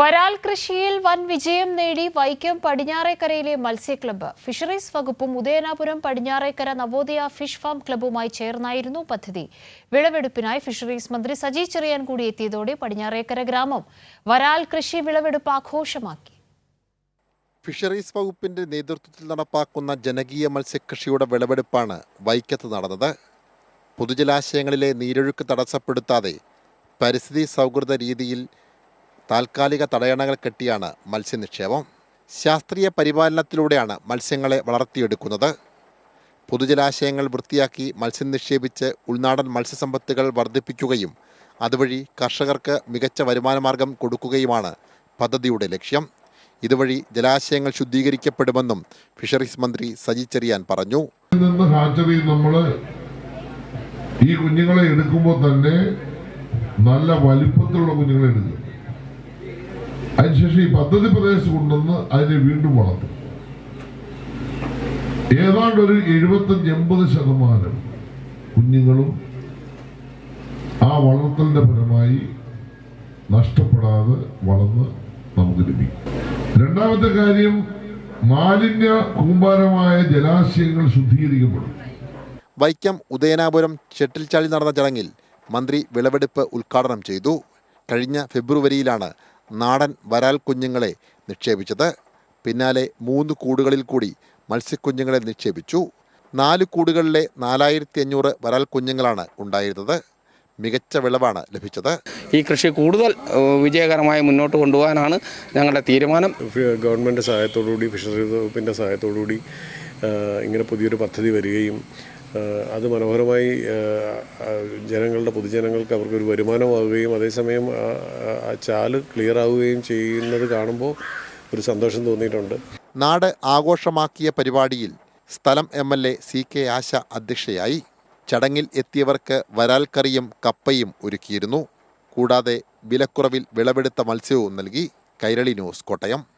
വരാൽ കൃഷിയിൽ വൻ വിജയം നേടി വൈക്കം പടിഞ്ഞാറേക്കരയിലെ മത്സ്യ ക്ലബ്ബ്. ഫിഷറീസ് വകുപ്പും ഉദയനാപുരം പടിഞ്ഞാറേക്കര നവോദയ ഫിഷ് ഫാം ക്ലബ്ബുമായി ചേർന്നായിരുന്നു പദ്ധതി. വിളവെടുപ്പിനായി ഫിഷറീസ് മന്ത്രി സജി ചെറിയാൻ കൂടി എത്തിയതോടെ പടിഞ്ഞാറേക്കര ഗ്രാമം വരാൽ കൃഷി വിളവെടുപ്പ് ആഘോഷമാക്കി. ഫിഷറീസ് വകുപ്പിന്റെ നേതൃത്വത്തിൽ നടപ്പാക്കുന്ന ജനകീയ മത്സ്യകൃഷിയുടെ വിളവെടുപ്പാണ് വൈക്കത്ത് നടന്നത്. പൊതുജലാശയങ്ങളിലെ നീരൊഴുക്ക് തടസ്സപ്പെടുത്താതെ പരിസ്ഥിതി സൗഹൃദ രീതിയിൽ താൽക്കാലിക തടയണകൾ കെട്ടിയാണ് മത്സ്യനിക്ഷേപം. ശാസ്ത്രീയ പരിപാലനത്തിലൂടെയാണ് മത്സ്യങ്ങളെ വളർത്തിയെടുക്കുന്നത്. പൊതുജലാശയങ്ങൾ വൃത്തിയാക്കി മത്സ്യം നിക്ഷേപിച്ച് ഉൾനാടൻ മത്സ്യസമ്പത്തുകൾ വർദ്ധിപ്പിക്കുകയും അതുവഴി കർഷകർക്ക് മികച്ച വരുമാനമാർഗം കൊടുക്കുകയുമാണ് പദ്ധതിയുടെ ലക്ഷ്യം. ഇതുവഴി ജലാശയങ്ങൾ ശുദ്ധീകരിക്കപ്പെടുമെന്നും ഫിഷറീസ് മന്ത്രി സജി ചെറിയാൻ പറഞ്ഞു. ഈ കുഞ്ഞുങ്ങളെ എടുക്കുമ്പോൾ തന്നെ നല്ല വലിപ്പത്തിലുള്ള കുഞ്ഞുങ്ങളെ എടുക്കും അതിനുശേഷം ഈ പദ്ധതി പ്രദേശത്ത് കൊണ്ടുവന്ന് അതിനെ വീണ്ടും വളർത്തും. ഏതാണ്ട് ഒരു എഴുപത്തഞ്ച് എൺപത് ശതമാനം കുഞ്ഞുങ്ങളും ആ വളർത്തലിന്റെ ഫലമായി നഷ്ടപ്പെടാതെ വളർന്ന് നമുക്ക് ലഭിക്കും. രണ്ടാമത്തെ കാര്യം മാലിന്യ കൂമ്പാരമായ ജലാശയങ്ങൾ ശുദ്ധീകരിക്കപ്പെടും. വൈക്കം ഉദയനാപുരം ഷെട്ടിൽച്ചാലിൽ നടന്ന ചടങ്ങിൽ മന്ത്രി വിളവെടുപ്പ് ഉദ്ഘാടനം ചെയ്തു. കഴിഞ്ഞ ഫെബ്രുവരിയിലാണ് നാടൻ വരാൽ കുഞ്ഞുങ്ങളെ നിക്ഷേപിച്ചത്. പിന്നാലെ മൂന്ന് കൂടുകളിൽ കൂടി മത്സ്യക്കുഞ്ഞുങ്ങളെ നിക്ഷേപിച്ചു. നാല് കൂടുകളിലെ നാലായിരത്തി അഞ്ഞൂറ് വരാൽ കുഞ്ഞുങ്ങളാണ് ഉണ്ടായിരുന്നത്. മികച്ച വിളവാണ് ലഭിച്ചത്. ഈ കൃഷി കൂടുതൽ വിജയകരമായി മുന്നോട്ട് കൊണ്ടുപോകാനാണ് ഞങ്ങളുടെ തീരുമാനം. ഗവൺമെന്റ് സഹായത്തോടുകൂടി ഫിഷറീസ് വകുപ്പിന്റെ സഹായത്തോടുകൂടി ഇങ്ങനെ പുതിയൊരു പദ്ധതി വരികയും അത് മനോഹരമായി ജനങ്ങളുടെ പൊതുജനങ്ങൾക്ക് അവർക്കൊരു വരുമാനമാവുകയും അതേസമയം ആ- ചാൽ ക്ലിയർ ആവുകയും ചെയ്യുന്നത് കാണുമ്പോൾ ഒരു സന്തോഷം തോന്നിയിട്ടുണ്ട്. നാട് ആഘോഷമാക്കിയ പരിപാടിയിൽ സ്ഥലം M L A C K Asha അധ്യക്ഷയായി. ചടങ്ങിൽ എത്തിയവർക്ക് വരാൽക്കറിയും കപ്പയും ഒരുക്കിയിരുന്നു. കൂടാതെ വിലക്കുറവിൽ വിളവെടുത്ത മത്സ്യവും നൽകി. കൈരളി ന്യൂസ് കോട്ടയം.